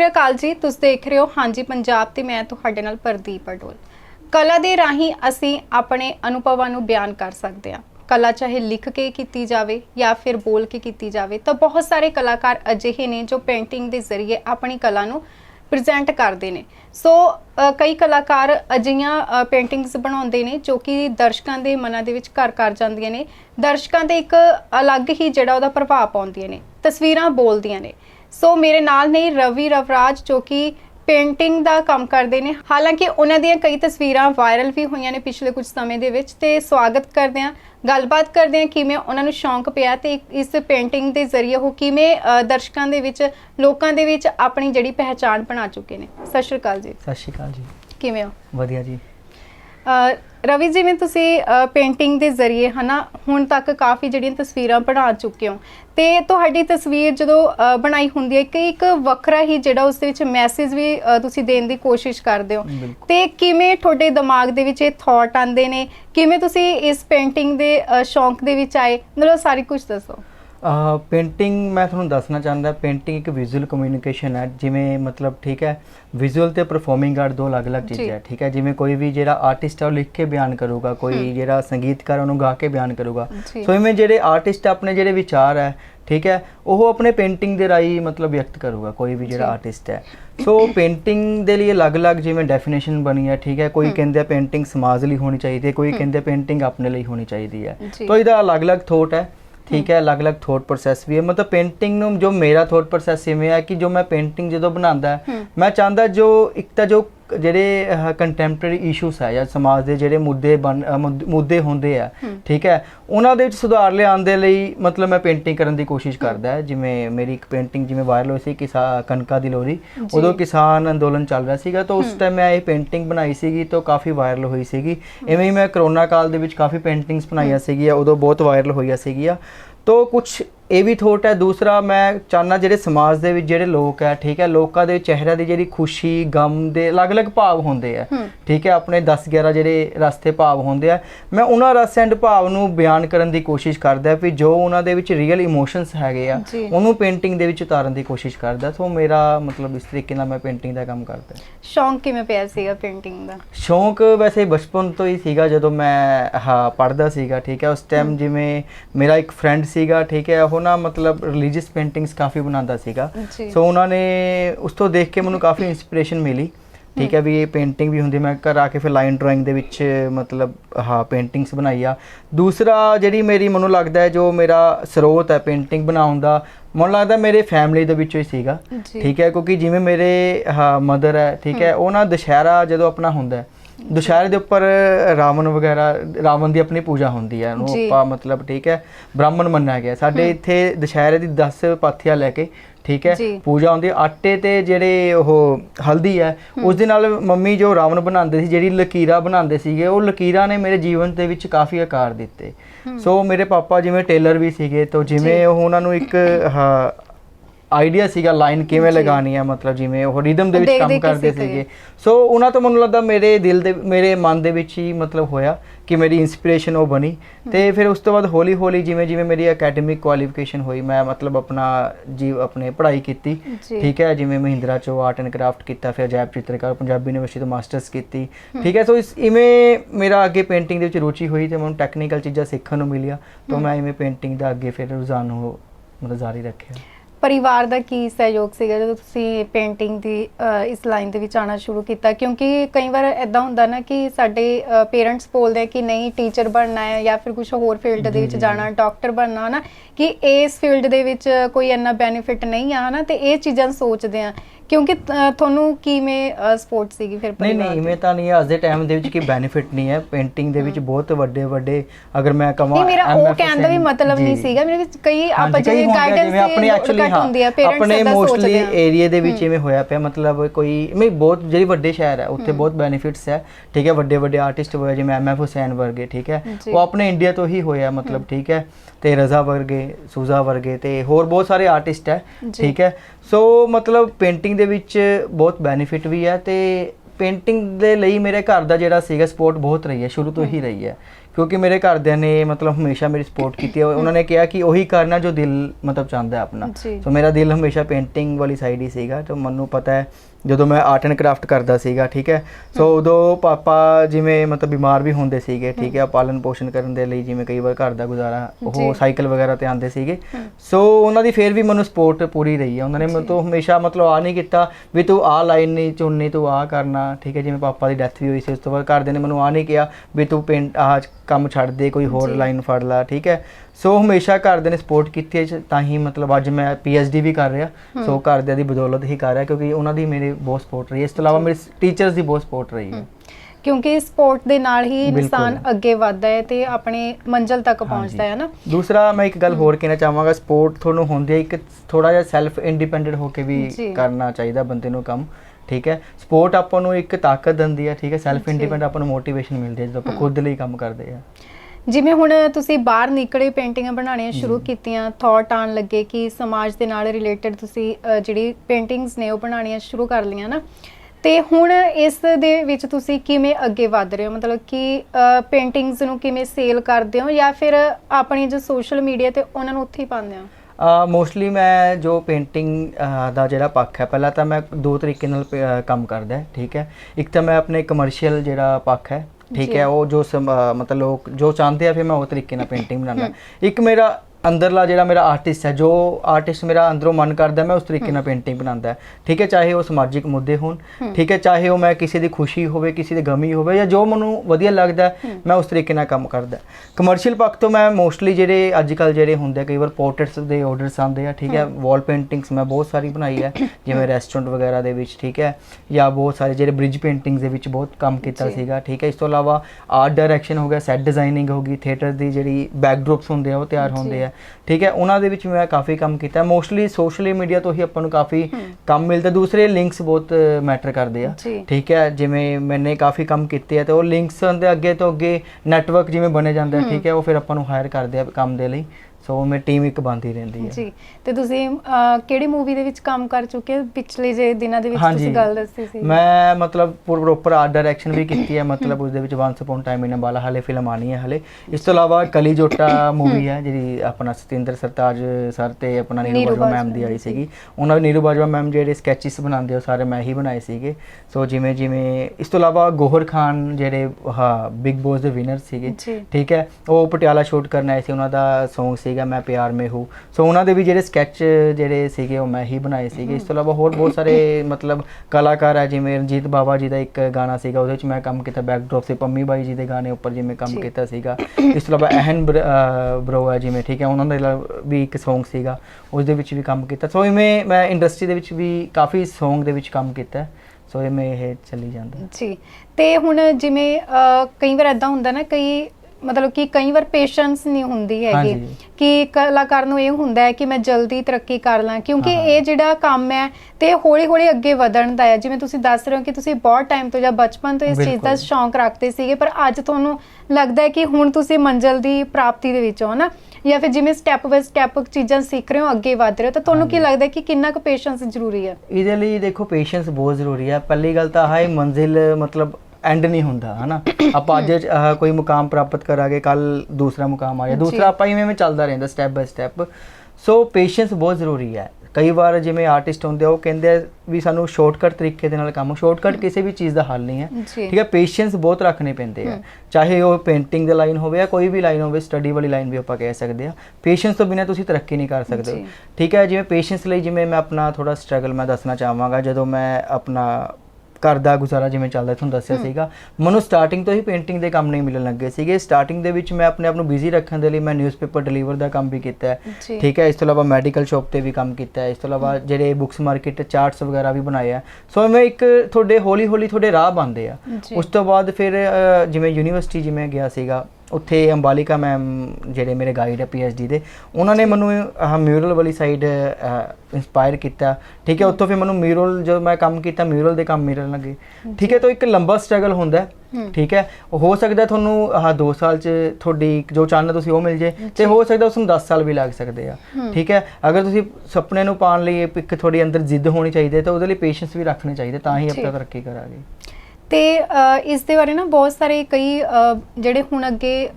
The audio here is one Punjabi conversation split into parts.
ਸ਼੍ਰੀ ਅਕਾਲ ਜੀ, ਤੁਸੀਂ ਦੇਖ ਰਹੇ ਹੋ ਹਾਂਜੀ ਪੰਜਾਬ ਤੇ ਮੈਂ ਤੁਹਾਡੇ ਨਾਲ ਪ੍ਰਦੀਪ ਅਡੋਲ। ਕਲਾ ਦੇ ਰਾਹੀਂ ਅਸੀਂ ਆਪਣੇ ਅਨੁਭਵਾਂ ਨੂੰ ਬਿਆਨ ਕਰ ਸਕਦੇ ਹਾਂ। ਕਲਾ ਚਾਹੇ ਲਿਖ ਕੇ ਕੀਤੀ ਜਾਵੇ ਜਾਂ ਫਿਰ ਬੋਲ ਕੇ ਕੀਤੀ ਜਾਵੇ, ਤਾਂ ਬਹੁਤ ਸਾਰੇ ਕਲਾਕਾਰ ਅਜਿਹੇ ਨੇ ਜੋ ਪੇਂਟਿੰਗ ਦੇ ਜ਼ਰੀਏ ਆਪਣੀ ਕਲਾ ਨੂੰ ਪ੍ਰੈਜ਼ੈਂਟ ਕਰਦੇ ਨੇ। ਸੋ ਕਈ ਕਲਾਕਾਰ ਅਜਿਹੀਆਂ ਪੇਂਟਿੰਗਸ ਬਣਾਉਂਦੇ ਨੇ ਜੋ ਕਿ ਦਰਸ਼ਕਾਂ ਦੇ ਮਨਾਂ ਦੇ ਵਿੱਚ ਘਰ ਕਰ ਜਾਂਦੀਆਂ ਨੇ। ਦਰਸ਼ਕਾਂ ਤੇ ਇੱਕ ਅਲੱਗ ਹੀ ਜਿਹੜਾ ਉਹਦਾ ਪ੍ਰਭਾਵ ਪਾਉਂਦੀਆਂ ਨੇ। ਤਸਵੀਰਾਂ ਬੋਲਦੀਆਂ ਨੇ। ਸੋ ਮੇਰੇ ਨਾਲ ਨੇ ਰਵੀ ਰਵਰਾਜ ਜੋ ਕਿ ਪੇਂਟਿੰਗ ਦਾ ਕੰਮ ਕਰਦੇ ਨੇ। ਹਾਲਾਂਕਿ ਉਹਨਾਂ ਦੀਆਂ ਕਈ ਤਸਵੀਰਾਂ ਵਾਇਰਲ ਵੀ ਹੋਈਆਂ ਨੇ ਪਿਛਲੇ ਕੁਝ ਸਮੇਂ ਦੇ ਵਿੱਚ ਤੇ ਸਵਾਗਤ ਕਰਦੇ ਹਾਂ। ਗੱਲਬਾਤ ਕਰਦੇ ਹਾਂ ਕਿਵੇਂ ਉਹਨਾਂ ਨੂੰ ਸ਼ੌਂਕ ਪਿਆ ਤੇ ਇਸ ਪੇਂਟਿੰਗ ਦੇ ਜ਼ਰੀਏ ਉਹ ਕਿਵੇਂ ਅ, ਦਰਸ਼ਕਾਂ ਦੇ ਵਿੱਚ ਲੋਕਾਂ ਦੇ ਵਿੱਚ ਆਪਣੀ ਜਿਹੜੀ ਪਹਿਚਾਣ ਬਣਾ ਚੁੱਕੇ ਨੇ। ਸਤਿ ਸ਼੍ਰੀ ਅਕਾਲ ਜੀ। ਸਤਿ ਸ਼੍ਰੀ ਅਕਾਲ ਜੀ। ਕਿਵੇਂ ਹੋ? ਵਧੀਆ ਜੀ। ਅ, ਰਵੀ ਜਿਵੇਂ ਤੁਸੀਂ ਪੇਂਟਿੰਗ ਦੇ ਜ਼ਰੀਏ ਹਨਾ ਹੁਣ ਤੱਕ ਕਾਫੀ ਜਿਹੜੀਆਂ ਤਸਵੀਰਾਂ ਬਣਾ ਚੁੱਕੇ ਹੋ ਤੇ ਤੁਹਾਡੀ ਤਸਵੀਰ ਜਦੋਂ ਬਣਾਈ ਹੁੰਦੀ ਹੈ ਕਿ ਇੱਕ ਵੱਖਰਾ ਹੀ ਜਿਹੜਾ ਉਸ ਦੇ ਵਿੱਚ ਮੈਸੇਜ ਵੀ ਤੁਸੀਂ ਦੇਣ ਦੀ ਕੋਸ਼ਿਸ਼ ਕਰਦੇ ਹੋ। ਤੇ ਕਿਵੇਂ ਤੁਹਾਡੇ ਦਿਮਾਗ ਦੇ ਵਿੱਚ ਇਹ ਥਾਟ ਆਉਂਦੇ ਨੇ? ਕਿਵੇਂ ਤੁਸੀਂ ਇਸ ਪੇਂਟਿੰਗ ਦੇ ਸ਼ੌਂਕ ਦੇ ਵਿੱਚ ਆਏ? ਮਤਲਬ ਸਾਰੀ ਕੁਝ ਦੱਸੋ। ਪੇਂਟਿੰਗ ਮੈਂ ਤੁਹਾਨੂੰ ਦੱਸਣਾ ਚਾਹੁੰਦਾ ਪੇਂਟਿੰਗ ਇੱਕ ਵਿਜ਼ੂਅਲ ਕਮਿਊਨੀਕੇਸ਼ਨ ਹੈ ਜਿਵੇਂ ਮਤਲਬ ਠੀਕ ਹੈ ਵਿਜ਼ੂਅਲ ਤੇ ਪਰਫਾਰਮਿੰਗ ਆਰਟ ਦੋ ਅਲੱਗ-ਅਲੱਗ। ਚੀਜ਼ਾਂ ਹੈ ਠੀਕ ਹੈ ਜਿਵੇਂ ਕੋਈ ਵੀ ਜਿਹੜਾ ਆਰਟਿਸਟ ਹੈ ਉਹ ਲਿਖ ਕੇ ਬਿਆਨ ਕਰੂਗਾ ਕੋਈ। ਜਿਹੜਾ ਸੰਗੀਤਕਾਰ ਉਹਨੂੰ ਗਾ ਕੇ ਬਿਆਨ ਕਰੂਗਾ। ਸੋ ਇਵੇਂ ਜਿਹੜੇ ਆਰਟਿਸਟ ਆਪਣੇ ਜਿਹੜੇ ਵਿਚਾਰ ਹੈ ਠੀਕ ਹੈ ਉਹ ਆਪਣੇ ਪੇਂਟਿੰਗ ਦੇ ਰਾਹੀਂ ਮਤਲਬ ਵਿਅਕਤ ਕਰੂਗਾ ਕੋਈ ਵੀ ਜਿਹੜਾ। ਆਰਟਿਸਟ ਹੈ ਸੋ ਪੇਂਟਿੰਗ ਦੇ ਲਈ ਅਲੱਗ-ਅਲੱਗ ਜਿਵੇਂ ਡੈਫੀਨੇਸ਼ਨ ਬਣੀ ਹੈ ਠੀਕ ਹੈ ਕੋਈ। ਕਹਿੰਦਾ ਪੇਂਟਿੰਗ ਸਮਾਜ ਲਈ ਹੋਣੀ ਚਾਹੀਦੀ ਹੈ ਕੋਈ। ਕਹਿੰਦਾ ਪੇਂਟਿੰਗ ਆਪਣੇ ਲਈ ਹੋਣੀ ਚਾਹੀਦੀ ਹੈ। ਤੋ ਇਹਦਾ ਅਲੱਗ-ਅਲੱਗ ਥੋਟ ਹੈ ਠੀਕ ਹੈ ਅਲੱਗ-ਅਲੱਗ ਥੋਟ ਪ੍ਰੋਸੈਸ ਵੀ ਹੈ ਮਤਲਬ ਪੇਂਟਿੰਗ ਨੂੰ ਜੋ ਮੇਰਾ ਥੋਟ ਪ੍ਰੋਸੈਸ ਇਵੇਂ ਹੈ ਕਿ ਜੋ ਮੈਂ ਪੇਂਟਿੰਗ ਜਦੋਂ ਬਣਾਉਂਦਾ। ਮੈਂ ਚਾਹੁੰਦਾ ਜੋ ਇੱਕ ਤਾਂ ਜੋ ਜਿਹੜੇ ਕੰਟੈਂਪਰੇਰੀ ਇਸ਼ੂਸ ਹੈ ਜਾਂ ਸਮਾਜ ਦੇ ਜਿਹੜੇ ਮੁੱਦੇ ਮੁੱਦ- ਹੁੰਦੇ ਆ। ਠੀਕ ਹੈ ਉਹਨਾਂ ਦੇ ਵਿੱਚ ਸੁਧਾਰ ਲਿਆਉਣ ਦੇ ਲਈ ਮਤਲਬ ਮੈਂ ਪੇਂਟਿੰਗ ਕਰਨ ਦੀ ਕੋਸ਼ਿਸ਼ ਕਰਦਾ ਹੈ। ਜਿਵੇਂ ਮੇਰੀ ਇੱਕ ਪੇਂਟਿੰਗ ਜਿਵੇਂ ਵਾਇਰਲ ਹੋਈ ਸੀ ਕਿਸਾ ਕਣਕਾ ਦੀ ਲੋਰੀ। ਉਦੋਂ ਕਿਸਾਨ ਅੰਦੋਲਨ ਚੱਲ ਰਿਹਾ ਸੀਗਾ ਤਾਂ ਉਸ। ਟਾਈਮ ਮੈਂ ਇਹ ਪੇਂਟਿੰਗ ਬਣਾਈ ਸੀਗੀ ਤਾਂ ਕਾਫੀ ਵਾਇਰਲ ਹੋਈ ਸੀਗੀ। ਐਵੇਂ ਹੀ ਮੈਂ ਕਰੋਨਾ ਕਾਲ ਦੇ ਵਿੱਚ ਕਾਫੀ ਪੇਂਟਿੰਗਸ ਬਣਾਈਆਂ ਸੀਗੀਆਂ ਉਦੋਂ ਬਹੁਤ ਵਾਇਰਲ ਹੋਈਆਂ ਸੀਗੀਆਂ। ਤੋ ਕੁਝ ਇਹ ਵੀ ਥੋਟ ਹੈ। ਦੂਸਰਾ ਮੈਂ ਚਾਹਨਾ ਜਿਹੜੇ ਸਮਾਜ ਦੇ ਵਿੱਚ ਜਿਹੜੇ ਲੋਕ ਹੈ ਠੀਕ ਹੈ ਲੋਕਾਂ ਦੇ ਚਿਹਰਿਆਂ ਦੀ ਜਿਹੜੀ ਖੁਸ਼ੀ ਗਮ ਦੇ ਅਲੱਗ-ਅਲੱਗ ਭਾਵ ਹੁੰਦੇ ਆ। ਠੀਕ ਹੈ ਆਪਣੇ 10 11 ਜਿਹੜੇ ਰਸਤੇ ਭਾਵ ਹੁੰਦੇ ਆ ਮੈਂ ਉਹਨਾਂ ਰਸ ਐਂਡ ਭਾਵ ਨੂੰ ਬਿਆਨ ਕਰਨ ਦੀ ਕੋਸ਼ਿਸ਼ ਕਰਦਾ ਵੀ ਜੋ ਉਹਨਾਂ ਦੇ ਵਿੱਚ ਰੀਅਲ ਇਮੋਸ਼ਨਸ ਹੈਗੇ ਆ। ਉਹਨੂੰ ਪੇਂਟਿੰਗ ਦੇ ਵਿੱਚ ਉਤਾਰਨ ਦੀ ਕੋਸ਼ਿਸ਼ ਕਰਦਾ। ਸੋ ਮੇਰਾ ਮਤਲਬ ਇਸ ਤਰੀਕੇ ਨਾਲ ਮੈਂ ਪੇਂਟਿੰਗ ਦਾ ਕੰਮ ਕਰਦਾ। ਸ਼ੌਂਕ ਕਿਵੇਂ ਪਿਆ ਸੀਗਾ ਪੇਂਟਿੰਗ ਦਾ? ਸ਼ੌਂਕ ਵੈਸੇ ਬਚਪਨ ਤੋਂ ਹੀ ਸੀਗਾ ਜਦੋਂ ਮੈਂ ਹਾਂ ਪੜ੍ਹਦਾ ਸੀਗਾ ਠੀਕ ਹੈ। ਉਸ ਟਾਈਮ ਜਿਵੇਂ ਮੇਰਾ ਇੱਕ ਫਰੈਂਡ ਸੀਗਾ ਠੀਕ ਹੈ ਉਹ ਨਾ ਮਤਲਬ ਰਿਲੀਜੀਅਸ ਪੇਂਟਿੰਗਸ ਕਾਫੀ ਬਣਾਉਂਦਾ ਸੀਗਾ। ਸੋ ਉਹਨਾਂ ਨੇ ਉਸ ਤੋਂ ਦੇਖ ਕੇ ਮੈਨੂੰ ਕਾਫੀ ਇਨਸਪੀਰੇਸ਼ਨ ਮਿਲੀ। ਠੀਕ ਹੈ ਵੀ ਇਹ ਪੇਂਟਿੰਗ ਵੀ ਹੁੰਦੀ ਮੈਂ ਘਰ ਆ ਕੇ ਫਿਰ ਲਾਈਨ ਡਰਾਇੰਗ ਦੇ ਵਿੱਚ ਮਤਲਬ ਹਾਂ ਪੇਂਟਿੰਗਸ ਬਣਾਈ ਆ। ਦੂਸਰਾ ਜਿਹੜੀ ਮੇਰੀ ਮੈਨੂੰ ਲੱਗਦਾ ਹੈ ਜੋ ਮੇਰਾ ਸਰੋਤ ਹੈ ਪੇਂਟਿੰਗ ਬਣਾਉਣ ਦਾ ਮੈਨੂੰ ਲੱਗਦਾ ਮੇਰੇ ਫੈਮਿਲੀ ਦੇ ਵਿੱਚੋਂ ਹੀ ਸੀਗਾ। ਠੀਕ ਹੈ ਕਿਉਂਕਿ ਜਿਵੇਂ ਮੇਰੇ ਹਾਂ ਮਦਰ ਹੈ ਠੀਕ ਹੈ ਉਹ ਨਾ ਦੁਸ਼ਹਿਰਾ ਜਦੋਂ ਆਪਣਾ ਹੁੰਦਾ ਹੈ ਦੁਸ਼ਹਿਰੇ ਦੇ ਉੱਪਰ ਰਾਵਣ ਵਗੈਰਾ ਰਾਵਣ ਦੀ ਆਪਣੀ ਪੂਜਾ ਹੁੰਦੀ ਹੈ ਉਹਨੂੰ। ਆਪਾਂ ਮਤਲਬ ਠੀਕ ਹੈ ਬ੍ਰਾਹਮਣ ਮੰਨਿਆ ਗਿਆ ਸਾਡੇ ਇੱਥੇ ਦੁਸ਼ਹਿਰੇ ਦੀ 10 ਪਾਥੀਆਂ ਲੈ ਕੇ ਠੀਕ ਹੈ। ਪੂਜਾ ਹੁੰਦੀ। ਆਟੇ ਤੇ ਜਿਹੜੇ ਉਹ ਹਲਦੀ ਹੈ ਉਸ ਦੇ ਨਾਲ ਮੰਮੀ ਜੋ ਰਾਵਣ ਬਣਾਉਂਦੇ ਸੀ ਜਿਹੜੀ ਲਕੀਰਾਂ ਬਣਾਉਂਦੇ ਸੀਗੇ ਉਹ ਲਕੀਰਾਂ ਨੇ ਮੇਰੇ ਜੀਵਨ ਦੇ ਵਿੱਚ ਕਾਫੀ ਆਕਾਰ ਦਿੱਤੇ ਸੋ ਮੇਰੇ ਪਾਪਾ ਜਿਵੇਂ ਟੇਲਰ ਵੀ ਸੀਗੇ ਤਾਂ ਜਿਵੇਂ। ਉਹ ਉਹਨਾਂ ਨੂੰ ਇੱਕ ਹਾਂ ਆਈਡੀਆ ਸੀਗਾ ਲਾਈਨ ਕਿਵੇਂ ਜੀ। ਲਗਾਉਣੀ ਹੈ ਮਤਲਬ ਜਿਵੇਂ ਉਹ ਰਿਦਮ ਦੇ ਵਿੱਚ ਕੰਮ ਕਰਦੇ। ਸੀਗੇ। ਸੋ ਉਹਨਾਂ ਤੋਂ ਮੈਨੂੰ ਲੱਗਦਾ ਮੇਰੇ ਦਿਲ ਦੇ ਮੇਰੇ ਮਨ ਦੇ ਵਿੱਚ ਹੀ ਮਤਲਬ ਹੋਇਆ ਕਿ ਮੇਰੀ ਇਨਸਪੀਰੇਸ਼ਨ ਉਹ ਬਣੀ। ਤੇ ਫਿਰ ਉਸ ਤੋਂ ਬਾਅਦ ਹੌਲੀ ਹੌਲੀ ਜਿਵੇਂ ਜਿਵੇਂ ਮੇਰੀ ਅਕੈਡਮਿਕ ਕੁਆਲੀਫਿਕੇਸ਼ਨ ਹੋਈ ਮੈਂ ਮਤਲਬ ਆਪਣਾ ਜੀ ਆਪਣੇ ਪੜ੍ਹਾਈ ਕੀਤੀ। ਠੀਕ ਹੈ ਜਿਵੇਂ ਮਹਿੰਦਰਾ ਚੋਂ ਆਰਟ ਐਂਡ ਕਰਾਫਟ ਕੀਤਾ ਫਿਰ ਅਜਾਇਬ ਚਿੱਤਰਕਾਰ ਪੰਜਾਬੀ ਯੂਨੀਵਰਸਿਟੀ ਤੋਂ ਮਾਸਟਰਸ ਕੀਤੀ। ਠੀਕ ਹੈ ਸੋ ਇਸ ਇਵੇਂ ਮੇਰਾ ਅੱਗੇ ਪੇਂਟਿੰਗ ਦੇ ਵਿੱਚ ਰੁਚੀ ਹੋਈ ਤੇ ਮੈਨੂੰ ਟੈਕਨੀਕਲ ਚੀਜ਼ਾਂ ਸਿੱਖਣ ਨੂੰ ਮਿਲੀਆਂ। ਤਾਂ ਮੈਂ ਇਵੇਂ ਪੇਂਟਿੰਗ ਦਾ ਅੱਗੇ ਫਿਰ ਰੁਝਾਨ ਉਹ ਮਤਲਬ ਜਾਰੀ ਰੱਖਿਆ। ਪਰਿਵਾਰ ਦਾ ਕੀ ਸਹਿਯੋਗ ਸੀਗਾ ਜਦੋਂ ਤੁਸੀਂ ਪੇਂਟਿੰਗ ਦੀ ਅ, ਇਸ ਲਾਈਨ ਦੇ ਵਿੱਚ ਆਉਣਾ ਸ਼ੁਰੂ ਕੀਤਾ? ਕਿਉਂਕਿ ਕਈ ਵਾਰ ਐਦਾਂ ਹੁੰਦਾ ਨਾ ਕਿ ਸਾਡੇ ਪੇਰੈਂਟਸ ਬੋਲਦੇ ਆ ਕਿ ਨਹੀਂ ਟੀਚਰ ਬਣਨਾ ਹੈ ਜਾਂ ਫਿਰ ਕੁਝ ਹੋਰ ਫੀਲਡ ਦੇ ਵਿੱਚ ਜਾਣਾ ਡਾਕਟਰ ਬਣਨਾ ਨਾ ਕਿ ਇਸ ਫੀਲਡ ਦੇ ਵਿੱਚ ਕੋਈ ਇੰਨਾ ਬੈਨੀਫਿਟ ਨਹੀਂ ਆ ਨਾ ਤੇ ਇਹ ਚੀਜ਼ਾਂ ਸੋਚਦੇ ਆ ਕਿਉਂਕਿ ਅ, ਤੁਹਾਨੂੰ ਕਿਵੇਂ ਸਪੋਰਟ ਸੀਗੀ ਫਿਰ ਨਹੀਂ ਪਰਿਵਾਰ ਨਹੀਂ ਦੀ? ਇਵੇਂ ਤਾਂ ਨਹੀਂ ਹੈ ਅੱਜ ਦੇ ਟਾਈਮ ਦੇ ਵਿੱਚ ਕੀ ਬੈਨੀਫਿਟ ਨਹੀਂ ਹੈ। ਪੇਂਟਿੰਗ ਦੇ ਵਿੱਚ ਬਹੁਤ ਵੱਡੇ ਵੱਡੇ ਅਗਰ ਮੈਂ ਕਹਾਂ ਨਹੀਂ ਮੇਰਾ ਉਹ ਕਹਿਣ ਦਾ ਵੀ ਮਤਲਬ ਨਹੀਂ ਸੀਗਾ। ਮੇਰੇ ਵਿੱਚ ਕਈ ਆਪਾਂ ਜਿਵੇਂ ਗਾਈਡੈਂਸ ਆਪਣੀ ਐਕਚੁਅਲੀ ਘੱਟ ਹੁੰਦੀ ਆ ਪੇਰੈਂਟਸ ਆਪਣੇ ਮੋਸਟਲੀ ਸੋਚਦੇ ਆ। ਏਰੀਆ ਦੇ ਵਿੱਚ ਇਵੇਂ ਹੋਇਆ ਪਿਆ ਮਤਲਬ ਕੋਈ ਮੈਂ ਬਹੁਤ ਜਿਹੜੀ ਵੱਡੇ ਸ਼ਹਿਰ ਹੈ ਉੱਥੇ ਬਹੁਤ ਬੈਨੀਫਿਟਸ ਹੈ। ਠੀਕ ਹੈ ਵੱਡੇ ਵੱਡੇ ਆਰਟਿਸਟ ਹੋਏ ਜਿਵੇਂ ਐਮ ਐਫ ਹੁਸੈਨ ਵਰਗੇ ਠੀਕ ਹੈ। ਜੀ। ਉਹ ਆਪਣੇ ਇੰਡੀਆ ਤੋਂ ਹੀ ਹੋਇਆ ਮਤਲਬ ਠੀਕ ਹੈ। ਤੇ ਰਜ਼ਾ ਵਰਗੇ ਸੂਜ਼ਾ ਵਰਗੇ ਤੇ ਹੋਰ ਬਹੁਤ ਸਾਰੇ ਆਰਟਿਸਟ ਹੈ ਜੀ। ਠੀਕ ਹੈ। ਸੋ ਮਤਲਬ ਪੇਂਟਿੰਗ ਦੇ ਵਿੱਚ ਬਹੁਤ ਬੈਨੀਫਿਟ ਵੀ ਹੈ ਤੇ ਪੇਂਟਿੰਗ ਦੇ ਲਈ ਮੇਰੇ ਘਰ ਦਾ ਜਿਹੜਾ ਸੀਗਾ ਸਪੋਰਟ ਬਹੁਤ ਰਹੀ ਹੈ ਸ਼ੁਰੂ ਤੋਂ ਹੀ ਰਹੀ ਹੈ। ਕਿਉਂਕਿ ਮੇਰੇ ਘਰਦਿਆਂ ਨੇ ਮਤਲਬ ਹਮੇਸ਼ਾ ਮੇਰੀ ਸਪੋਰਟ ਕੀਤੀ ਹੈ। ਉਹਨਾਂ ਨੇ ਕਿਹਾ ਕਿ ਉਹੀ ਕਰਨਾ ਜੋ ਦਿਲ ਮਤਲਬ ਚਾਹੁੰਦਾ ਹੈ ਆਪਣਾ। ਸੋ ਮੇਰਾ ਦਿਲ ਹਮੇਸ਼ਾ ਪੇਂਟਿੰਗ ਵਾਲੀ ਸਾਈਡ ਹੀ ਸੀਗਾ। ਤੇ ਮੈਨੂੰ ਪਤਾ ਹੈ ਜਦੋਂ ਮੈਂ ਆਰਟ ਐਂਡ ਕਰਾਫਟ ਕਰਦਾ ਸੀਗਾ ਠੀਕ ਹੈ? ਸੋ ਉਦੋਂ ਪਾਪਾ ਜਿਵੇਂ ਮਤਲਬ ਬਿਮਾਰ ਵੀ ਹੁੰਦੇ ਸੀਗੇ ਠੀਕ ਹੈ? ਪਾਲਣ ਪੋਸ਼ਣ ਕਰਨ ਦੇ ਲਈ ਜਿਵੇਂ ਕਈ ਵਾਰ ਘਰ ਦਾ ਗੁਜ਼ਾਰਾ ਉਹ। ਸਾਈਕਲ ਵਗੈਰਾ ਤੇ ਆਉਂਦੇ ਸੀਗੇ। ਸੋ ਉਹਨਾਂ ਦੀ ਫੇਰ ਵੀ ਮੈਨੂੰ ਸਪੋਰਟ ਪੂਰੀ ਰਹੀ ਹੈ। ਉਹਨਾਂ ਨੇ ਮੈਨੂੰ ਤੋਂ ਹਮੇਸ਼ਾ ਮਤਲਬ ਆ ਨਹੀਂ ਕੀਤਾ ਵੀ ਤੂੰ ਆ ਲਾਈਨ ਨਹੀਂ ਚੁਣਨੀ ਤੂੰ ਆ ਕਰਨਾ ਠੀਕ ਹੈ? ਜਿਵੇਂ ਪਾਪਾ ਦੀ ਡੈਥ ਵੀ ਹੋਈ ਸੀ ਉਸ ਤੋਂ ਬਾਅਦ ਘਰਦਿਆਂ ਨੇ ਮੈਨੂੰ ਆ ਨਹੀਂ ਕਿਹਾ ਵੀ ਤੂੰ ਪੇਂਟ ਆਹ ਕੰਮ ਛੱਡ ਦੇ ਕੋਈ ਹੋਰ। ਲਾਈਨ ਫੜ ਲੈ ਠੀਕ ਹੈ? ਸੋ ਹਮੇਸ਼ਾ ਘਰਦਿਆਂ ਨੇ ਸਪੋਰਟ ਕੀਤੀ ਹੈ। ਤਾਂ ਹੀ ਮਤਲਬ ਅੱਜ ਮੈਂ ਡੀ ਵੀ ਕਰ ਰਿਹਾ। ਸੋ ਘਰਦਿਆਂ ਦੀ ਬਦੌਲਤ ਹੀ ਕਰ ਰਿਹਾ ਕਿਉਂਕਿ ਉਹਨਾਂ ਦੀ ਮੇਰੇ ਬਹੁਤ ਸਪੋਰਟ ਰਹੀ ਹੈ। ਇਸ ਤੋਂ ਇਲਾਵਾ ਮੇਰੇ ਟੀਚਰਸ ਦੀ ਬਹੁਤ ਸਪੋਰਟ ਰਹੀ ਹੈ। ਕਿਉਂਕਿ ਸਪੋਰਟ ਦੇ ਨਾਲ ਹੀ ਇਨਸਾਨ। ਅੱਗੇ ਵੱਧਦਾ ਹੈ ਤੇ ਆਪਣੇ ਮੰਜ਼ਿਲ ਤੱਕ ਪਹੁੰਚਦਾ ਹੈ ਨਾ। ਦੂਸਰਾ ਮੈਂ ਇੱਕ ਗੱਲ ਹੋਰ ਕਹਿਣਾ ਚਾਹਾਂਗਾ ਸਪੋਰਟ ਤੁਹਾਨੂੰ ਹੁੰਦੀ ਹੈ ਇੱਕ ਥੋੜਾ ਜਿਹਾ ਸੈਲਫ ਇੰਡੀਪੈਂਡੈਂਟ ਹੋ ਕੇ ਵੀ। ਕਰਨਾ ਚਾਹੀਦਾ ਬੰਦੇ ਨੂੰ ਕੰਮ ਠੀਕ ਹੈ? ਸਪੋਰਟ ਆਪਾਂ ਨੂੰ ਇੱਕ ਤਾਕਤ ਦਿੰਦੀ ਹੈ ਠੀਕ ਹੈ? ਸੈਲਫ। ਇੰਡੀਪੈਂਡੈਂਟ ਆਪਾਂ ਨੂੰ ਮੋਟੀਵੇਸ਼ਨ ਮਿਲਦੀ ਹੈ ਜਦੋਂ ਆਪਾਂ ਖੁਦ ਲਈ ਕੰਮ ਕਰਦੇ ਆ ਜਿਵੇਂ ਹੁਣ ਤੁਸੀਂ ਬਾਹਰ ਨਿਕਲੇ ਪੇਂਟਿੰਗਾਂ ਬਣਾਉਣੀਆਂ ਸ਼ੁਰੂ ਕੀਤੀਆਂ ਥਾਟ ਆਣ ਲੱਗੇ ਕਿ ਸਮਾਜ ਦੇ ਨਾਲ ਰਿਲੇਟਡ ਤੁਸੀਂ ਅ, ਜਿਹੜੀ ਪੇਂਟਿੰਗਸ ਨੇ ਉਹ ਬਣਾਉਣੀਆਂ ਸ਼ੁਰੂ ਕਰ ਲਈਆਂ ਨਾ। ਤੇ ਹੁਣ ਇਸ ਦੇ ਵਿੱਚ ਤੁਸੀਂ ਕਿਵੇਂ ਅੱਗੇ ਵਧ ਰਹੇ ਹੋ? ਮਤਲਬ ਕਿ ਪੇਂਟਿੰਗਸ ਨੂੰ ਕਿਵੇਂ ਸੇਲ ਕਰਦੇ ਹੋ ਜਾਂ ਫਿਰ ਆਪਣੀ ਜੋ ਸੋਸ਼ਲ ਮੀਡੀਆ ਤੇ ਉਹਨਾਂ ਨੂੰ ਉੱਥੇ ਹੀ ਪਾਉਂਦੇ ਹੋ? ਮੋਸਟਲੀ ਮੈਂ ਜੋ ਪੇਂਟਿੰਗ ਦਾ ਜਿਹੜਾ ਪੱਖ ਹੈ ਪਹਿਲਾਂ ਤਾਂ ਮੈਂ ਦੋ ਤਰੀਕੇ ਨਾਲ ਪ- ਅਹ, ਕੰਮ ਕਰਦਾ ਹੈ, ਠੀਕ ਹੈ। ਇੱਕ ਤਾਂ ਮੈਂ ਆਪਣੇ ਕਮਰਸ਼ੀਅਲ ਜਿਹੜਾ ਪੱਖ ਹੈ ਠੀਕ। ਹੈ ਉਹ ਜੋ ਸਮ- ਮਤਲਬ ਲੋਕ ਜੋ ਚਾਹੁੰਦੇ ਆ ਫਿਰ ਮੈਂ ਉਹ ਤਰੀਕੇ ਨਾਲ ਪੇਂਟਿੰਗ ਬਣਾਉਂਦਾ ਇੱਕ ਮੇਰਾ ਅੰਦਰਲਾ ਜਿਹੜਾ ਮੇਰਾ ਆਰਟਿਸਟ ਹੈ ਜੋ ਆਰਟਿਸਟ ਮੇਰਾ ਅੰਦਰੋਂ ਮਨ ਕਰਦਾ ਮੈਂ ਉਸ ਤਰੀਕੇ ਨਾਲ ਪੇਂਟਿੰਗ ਬਣਾਉਂਦਾ। ਹੈ। ਠੀਕ ਹੈ ਚਾਹੇ ਉਹ ਸਮਾਜਿਕ ਮੁੱਦੇ ਹੋਣ ਠੀਕ ਹੈ ਚਾਹੇ ਉਹ ਮੈਂ ਕਿਸੇ ਦੀ ਖੁਸ਼ੀ ਹੋਵੇ ਕਿਸੇ ਦੀ ਗਮੀ ਹੋਵੇ ਜਾਂ ਜੋ ਮੈਨੂੰ ਵਧੀਆ ਲੱਗਦਾ ਮੈਂ ਉਸ ਤਰੀਕੇ ਨਾਲ ਕੰਮ ਕਰਦਾ। ਕਮਰਸ਼ੀਅਲ ਪੱਖ ਤੋਂ ਮੈਂ ਮੋਸਟਲੀ ਜਿਹੜੇ ਅੱਜ ਕੱਲ ਜਿਹੜੇ ਹੁੰਦੇ ਕਈ ਵਾਰ ਪੋਰਟਰੇਟਸ ਦੇ ਆਰਡਰਸ ਆਉਂਦੇ ਆ ਠੀਕ ਹੈ ਵਾਲ ਪੇਂਟਿੰਗਸ ਮੈਂ ਬਹੁਤ ਸਾਰੀ ਬਣਾਈ ਹੈ ਜਿਵੇਂ ਰੈਸਟੋਰੈਂਟ ਵਗੈਰਾ ਦੇ ਵਿੱਚ ਠੀਕ ਹੈ ਜਾਂ ਬਹੁਤ ਸਾਰੇ ਜਿਹੜੇ ਬ੍ਰਿਜ ਪੇਂਟਿੰਗਸ ਦੇ ਵਿੱਚ ਬਹੁਤ ਕੰਮ ਕੀਤਾ। ਸੀਗਾ ਠੀਕ ਹੈ ਇਸ ਤੋਂ ਇਲਾਵਾ ਆਰਟ ਡਾਇਰੈਕਸ਼ਨ ਹੋ ਗਿਆ ਸੈਟ ਡਿਜ਼ਾਈਨਿੰਗ ਹੋ ਗਈ ਥੀਏਟਰ ਦੀ ਜਿਹੜੀ ਬੈਕਡ੍ਰੌਪਸ ਹੁੰਦੇ ਆ ਉਹ ਤਿਆਰ। ਹੁੰਦੇ ਆ। ਠੀਕ ਹੈ ਉਹਨਾਂ ਦੇ ਵਿੱਚ ਮੈਂ ਕਾਫੀ ਕੰਮ ਕੀਤਾ। ਮੋਸਟਲੀ ਸੋਸ਼ਲੀ ਮੀਡੀਆ ਤੋਂ ਹੀ ਆਪਾਂ ਨੂੰ ਕਾਫੀ ਕੰਮ ਮਿਲਦਾ। ਦੂਸਰੇ ਲਿੰਕਸ ਬਹੁਤ ਮੈਟਰ ਕਰਦੇ ਆ। ਠੀਕ ਹੈ ਜਿਵੇਂ ਮੈਨੇ ਕਾਫੀ ਕੰਮ ਕੀਤੇ ਆ ਤੇ ਉਹ ਲਿੰਕਸ ਦੇ ਅੱਗੇ ਤੋਂ ਅੱਗੇ ਨੈਟਵਰਕ ਜਿਵੇਂ ਬਣੇ ਜਾਂਦਾ ਹੈ, ਠੀਕ ਹੈ ਉਹ ਫਿਰ ਆਪਾਂ ਨੂੰ ਹਾਇਰ ਕਰਦੇ ਆ ਕੰਮ ਦੇ ਲਈ। ਸੋ ਮੇਰੀ ਟੀਮ ਇੱਕ ਬਣਦੀ ਰਹਿੰਦੀ ਹੈ। ਜੀ ਤੇ ਤੁਸੀਂ ਕਿਹੜੀ ਮੂਵੀ ਦੇ ਵਿੱਚ ਕੰਮ ਕਰ ਚੁੱਕੇ ਹੋ? ਪਿਛਲੇ ਜੇ ਦਿਨਾਂ ਦੇ ਵਿੱਚ ਤੁਸੀਂ ਗੱਲ ਦੱਸੀ ਸੀ। ਮੈਂ ਮਤਲਬ ਪ੍ਰੋਪਰ ਆਰਟ ਡਾਇਰੈਕਸ਼ਨ ਵੀ ਕੀਤੀ ਹੈ। ਮਤਲਬ ਉਸ ਦੇ ਵਿੱਚ once upon time in Ambala ਹਲੇ ਫਿਲਮ ਆਣੀ ਹੈ ਹਲੇ। ਇਸ ਤੋਂ ਇਲਾਵਾ ਕਲੀ ਜੋਟਾ ਮੂਵੀ ਹੈ ਜਿਹੜੀ ਆਪਣਾ ਸਤਿੰਦਰ ਸਰਤਾਜ ਸਰ ਤੇ ਆਪਣਾ ਨੀਰੂ ਨੀਰੂ ਬਾਜਵਾ ਮੈਮ ਦੀ ਆਈ। ਸੀਗੀ। ਉਹਨਾਂ ਦੇ ਨੀਰੂ ਬਾਜਵਾ ਮੈਮ ਜਿਹੜੇ ਸਕੈਚਸ ਬਣਾਉਂਦੇ ਉਹ ਸਾਰੇ ਮੈਂ ਹੀ ਬਣਾਏ ਸੀਗੇ। ਸੋ ਜਿਵੇਂ ਜਿਵੇਂ ਇਸ ਤੋਂ ਇਲਾਵਾ ਗੋਹਰ ਖਾਨ ਜਿਹੜੇ ਹਾਂ ਬਿਗ ਬੌਸ ਦੇ ਵਿਨਰ ਸੀਗੇ। ਜੀ। ਠੀਕ ਹੈ ਉਹ ਪਟਿਆਲਾ ਸ਼ੂਟ ਕਰਨ ਆਏ ਸੀ। ਉਹਨਾਂ ਦਾ Song ਸੀਗਾ ਮੈਂ ਪਿਆਰ ਮੇ ਹੂੰ। ਸੋ ਉਹਨਾਂ ਦੇ ਵੀ ਜਿਹੜੇ ਸਕੈਚ ਜਿਹੜੇ ਸੀਗੇ ਉਹ ਮੈਂ ਹੀ ਬਣਾਏ ਸੀਗੇ। ਇਸ ਤੋਂ ਇਲਾਵਾ ਹੋਰ ਬਹੁਤ ਸਾਰੇ ਮਤਲਬ ਕਲਾਕਾਰ ਹੈ ਜਿਵੇਂ ਰਣਜੀਤ ਬਾਵਾ ਜੀ ਦਾ ਇੱਕ ਗਾਣਾ ਸੀਗਾ ਉਹਦੇ ਵਿੱਚ ਮੈਂ ਕੰਮ ਕੀਤਾ। ਬੈਕਡ੍ਰੌਪ ਸੇ ਪੰਮੀ ਬਾਈ ਜੀ ਦੇ ਗਾਣੇ ਉੱਪਰ ਜਿਵੇਂ ਕੰਮ। ਕੀਤਾ ਸੀਗਾ। ਇਸ ਤੋਂ ਇਲਾਵਾ ਅਹਨ ਬ੍ਰੋ ਹੈ ਜਿਵੇਂ ਠੀਕ ਹੈ ਉਹਨਾਂ ਦਾ ਵੀ ਇੱਕ Song ਸੀਗਾ ਉਸ ਦੇ ਵਿੱਚ ਵੀ ਕੰਮ ਕੀਤਾ। ਸੋ ਇਵੇਂ ਮੈਂ ਇੰਡਸਟਰੀ ਦੇ ਵਿੱਚ ਵੀ ਕਾਫੀ Song ਦੇ ਵਿੱਚ ਕੰਮ ਕੀਤਾ। ਸੋ ਇਵੇਂ ਇਹ ਚੱਲੀ ਜਾਂਦਾ। ਜੀ। ਤੇ ਹੁਣ ਜਿਵੇਂ ਕਈ ਵਾਰ ਐਦਾਂ ਹੁੰਦਾ ਨਾ ਕਈ ਮਤਲਬ ਕਿ ਕਈ ਵਾਰ ਪੇਸ਼ੈਂਸ ਨਹੀਂ ਹੁੰਦੀ ਹੈਗੀ ਹਾਂਜੀ। ਕਿ ਕਲਾਕਾਰ ਨੂੰ ਇਹ ਹੁੰਦਾ ਹੈ ਕਿ ਮੈਂ ਜਲਦੀ ਤਰੱਕੀ ਕਰ ਲਾਂ ਕਿਉਂਕਿ ਹਾਂ। ਇਹ ਜਿਹੜਾ ਕੰਮ ਹੈ ਤੇ ਹੌਲੀ ਹੌਲੀ ਅੱਗੇ ਵਧਣ ਦਾ ਹੈ ਜਿਵੇਂ ਤੁਸੀਂ ਦੱਸ ਰਹੇ ਹੋ ਕਿ ਤੁਸੀਂ ਬਹੁਤ ਟਾਈਮ ਤੋਂ ਜਾਂ ਬਚਪਨ ਤੋਂ ਇਸ ਚੀਜ਼ ਦਾ ਬਿਲਕੁਲ। ਸ਼ੌਂਕ ਰੱਖਦੇ ਸੀਗੇ ਪਰ ਅੱਜ ਤੁਹਾਨੂੰ ਲੱਗਦਾ ਹੈ ਕਿ ਹੁਣ ਤੁਸੀਂ ਮੰਜ਼ਲ ਦੀ ਪ੍ਰਾਪਤੀ ਦੇ ਵਿੱਚ ਹੋ ਨਾ ਜਾਂ ਫਿਰ ਜਿਵੇਂ ਸਟੈਪ ਬਾਈ ਸਟੈਪ ਚੀਜ਼ਾਂ ਸਿੱਖ ਰਹੇ ਹੋ ਅੱਗੇ ਵਧ ਰਹੇ ਹੋ ਤਾਂ ਤੁਹਾਨੂੰ ਕੀ। ਲੱਗਦਾ ਹੈ ਕਿ ਕਿੰਨਾ ਕੁ ਪੇਸ਼ੈਂਸ ਜ਼ਰੂਰੀ ਹੈ ਇਹਦੇ ਲਈ ਦੇਖੋ ਪੇਸ਼ੈਂਸ ਬਹੁਤ ਜ਼ਰੂਰੀ ਹੈ ਪਹਿਲੀ ਗੱਲ ਤਾਂ ਆਹ ਮੰਜ਼ਿਲ ਮਤਲਬ ਐਂਡ ਨਹੀਂ ਹੁੰਦਾ ਹਨਾ? ਆਪਾਂ ਅੱਜ ਕੋਈ ਮੁਕਾਮ ਪ੍ਰਾਪਤ ਕਰਾਂਗੇ ਕੱਲ ਦੂਸਰਾ ਮੁਕਾਮ ਆ ਜਾਏ। ਦੂਸਰਾ ਆਪਾਂ ਇਵੇਂ ਇਵੇਂ ਚੱਲਦਾ ਰਹਿੰਦਾ step by step so patience ਬਹੁਤ ਜ਼ਰੂਰੀ ਹੈ। ਕਈ ਵਾਰ ਜਿਵੇਂ ਆਰਟਿਸਟ ਹੁੰਦੇ ਆ ਉਹ ਕਹਿੰਦੇ ਆ ਵੀ ਸਾਨੂੰ ਸ਼ਾਰਟਕਟ ਤਰੀਕੇ ਦੇ ਨਾਲ ਕੰਮ ਸ਼ਾਰਟਕਟ ਕਿਸੇ ਵੀ ਚੀਜ਼ ਦਾ ਹੱਲ ਨਹੀਂ ਹੈ। ਜੀ। ਠੀਕ ਹੈ? ਪੇਸ਼ੈਂਸ ਬਹੁਤ ਰੱਖਣੇ ਪੈਂਦੇ ਆ। ਚਾਹੇ ਉਹ ਪੇਂਟਿੰਗ ਦੇ ਲਾਈਨ ਹੋਵੇ ਜਾਂ ਕੋਈ ਵੀ ਲਾਈਨ ਹੋਵੇ ਸਟੱਡੀ ਵਾਲੀ ਲਾਈਨ ਵੀ ਆਪਾਂ ਕਹਿ ਸਕਦੇ ਆ। ਪੇਸ਼ੈਂਸ ਤੋਂ ਬਿਨਾਂ ਤੁਸੀਂ ਤਰੱਕੀ ਨਹੀਂ ਕਰ ਸਕਦੇ। ਜੀ। ਠੀਕ ਹੈ? ਜਿਵੇਂ ਪੇਸ਼ੈਂਸ ਲਈ ਜਿਵੇਂ ਮੈਂ ਆਪਣਾ ਥੋੜਾ ਸਟਰਗਲ ਮੈਂ ਦੱਸਣਾ ਚਾਹਾਂਗਾ ਜਦੋਂ ਮੈਂ ਆਪਣਾ ਘਰ ਦਾ ਗੁਜ਼ਾਰਾ ਜਿਵੇਂ ਚੱਲਦਾ ਤੁਹਾਨੂੰ ਦੱਸਿਆ ਸੀਗਾ। ਮੈਨੂੰ ਸਟਾਰਟਿੰਗ ਤੋਂ ਹੀ ਪੇਂਟਿੰਗ ਦੇ ਕੰਮ ਨਹੀਂ ਮਿਲਣ ਲੱਗੇ ਸੀਗੇ। ਸਟਾਰਟਿੰਗ ਦੇ ਵਿੱਚ ਮੈਂ ਆਪਣੇ ਆਪ ਨੂੰ ਬਿਜ਼ੀ ਰੱਖਣ ਦੇ ਲਈ ਮੈਂ ਨਿਊਜ਼ਪੇਪਰ ਡਿਲੀਵਰ ਦਾ ਕੰਮ ਵੀ ਕੀਤਾ ਹੈ। ਜੀ। ਠੀਕ ਹੈ ਇਸ ਤੋਂ ਇਲਾਵਾ ਮੈਡੀਕਲ ਸ਼ਾਪ ਤੇ ਵੀ ਕੰਮ ਕੀਤਾ ਹੈ। ਇਸ ਤੋਂ ਇਲਾਵਾ ਜਿਹੜੇ ਬੁక్స్ ਮਾਰਕੀਟ ਚਾਰਟਸ ਵਗੈਰਾ ਵੀ ਬਣਾਏ ਆ। ਸੋ ਮੈਂ ਇੱਕ ਤੁਹਾਡੇ ਹੌਲੀ ਹੌਲੀ ਤੁਹਾਡੇ ਰਾਹ ਬਣਦੇ ਆ। ਜੀ। ਉਸ ਤੋਂ ਬਾਅਦ ਫਿਰ ਅ, ਜਿਵੇਂ ਯੂਨੀਵਰਸਿਟੀ ਜਿਵੇਂ ਗਿਆ ਸੀਗਾ ਉੱਥੇ ਅੰਬਾਲਿਕਾ ਮੈਮ ਜਿਹੜੇ ਮੇਰੇ ਗਾਈਡ ਹੈ ਪੀਐਚਡੀ ਦੇ ਉਹਨਾਂ ਨੇ ਮੈਨੂੰ ਆਹ ਮਿਊਰਲ ਵਾਲੀ ਸਾਈਡ ਇਨਸਪਾਇਰ ਕੀਤਾ। ਠੀਕ ਹੈ ਉੱਥੋਂ ਫਿਰ ਮੈਨੂੰ ਮਿਊਰਲ ਜਦੋਂ ਮੈਂ ਕੰਮ ਕੀਤਾ ਮਿਊਰਲ ਦੇ ਕੰਮ ਮਿਲਣ ਲੱਗੇ। ਠੀਕ ਹੈ ਤਾਂ ਇੱਕ ਲੰਬਾ ਸਟਰਗਲ ਹੁੰਦਾ। ਠੀਕ ਹੈ ਹੋ ਸਕਦਾ ਤੁਹਾਨੂੰ ਆਹ 2 ਸਾਲ ਚ ਤੁਹਾਡੀ ਜੋ ਚਾਹੁੰਦੇ ਤੁਸੀਂ ਉਹ ਮਿਲ ਜੇ ਤੇ ਹੋ ਸਕਦਾ ਉਸ ਨੂੰ 10 ਸਾਲ ਵੀ ਲੱਗ ਸਕਦੇ ਆ। ਠੀਕ ਹੈ ਅਗਰ ਤੁਸੀਂ ਸੁਪਨੇ ਨੂੰ ਪਾਉਣ ਲਈ ਇੱਕ ਤੁਹਾਡੇ ਅੰਦਰ ਜਿੱਦ ਹੋਣੀ ਚਾਹੀਦੀ ਹੈ ਤਾਂ ਉਹਦੇ ਲਈ ਪੇਸ਼ੈਂਸ ਵੀ ਰੱਖਣੇ ਚਾਹੀਦੇ ਤਾਂ ਹੀ। ਆਪਾਂ ਤਰੱਕੀ ਕਰਾਂਗੇ। ਤੇ ਇਸ ਦੇ ਬਾਰੇ ਨਾ ਬਹੁਤ ਸਾਰੇ ਕਈ ਜਿਹੜੇ ਹੁਣ ਅੱਗੇ